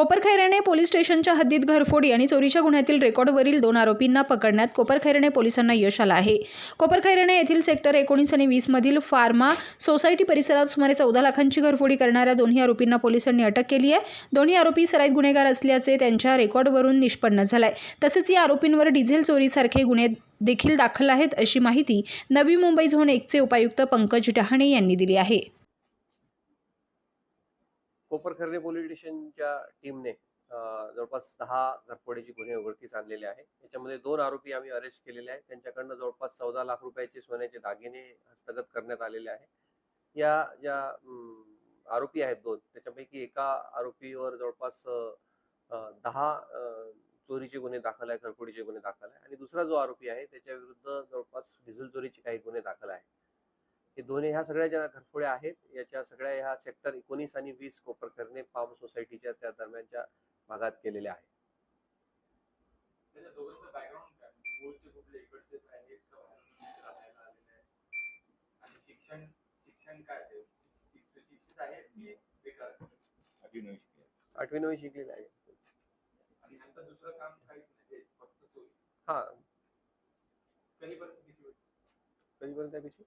Koparkhairane police स्टेशनच्या हद्दीत घरफोडी आणि चोरीच्या गुन्ह्यातील रेकॉर्डवरील दोन आरोपींना पकडण्यात कोपरखैरणे पोलिसांना यश आलं आहे. कोपरखैरणे येथील सेक्टर एकोणीस आणि वीसमधील फार्मा सोसायटी परिसरात सुमारे चौदा लाखांची घरफोडी करणाऱ्या दोन्ही आरोपींना पोलिसांनी अटक केली आहे. दोन्ही आरोपी सराईत गुन्हेगार असल्याचे त्यांच्या रेकॉर्डवरून निष्पन्न झालंय. तसेच या आरोपींवर डिझेल चोरीसारखे गुन्हे देखील दाखल आहेत अशी माहिती नवी मुंबई झोन एकचे उपायुक्त पंकज डहाणे यांनी दिली आहे. कोपरखर्णे पोलीस स्टेशनच्या टीमने जवळपास दहा घरफोडीचे गुन्हे उघडकीस आणलेले आहे. याच्यामध्ये दोन आरोपी आम्ही अरेस्ट केलेले आहेत. त्यांच्याकडनं जवळपास चौदा लाख रुपयाचे सोन्याचे दागिने हस्तगत करण्यात आलेले आहे. या ज्या आरोपी आहेत दोन. त्याच्यापैकी एका आरोपीवर जवळपास दहा चोरीचे गुन्हे दाखल आहे घरफोडीचे गुन्हे दाखल आहे. आणि दुसरा जो आरोपी आहे त्याच्या विरुद्ध जवळपास डिझेल चोरीचे काही गुन्हे दाखल आहे. हे दोन्ही ह्या सगळ्या ज्या घरफोड्या आहेत याच्या सगळ्या ह्या सेक्टर एकोणीस आणि वीस कोपरखर्णे फार्म सोसायटीच्या त्या दरम्यानच्या भागात केलेल्या आहेत? आठवी नववी शिकलेले आहे आणि नंतर दुसरं काम काहीच नाही ते फक्त चोरी. हा. রজবন দেয় বেশি?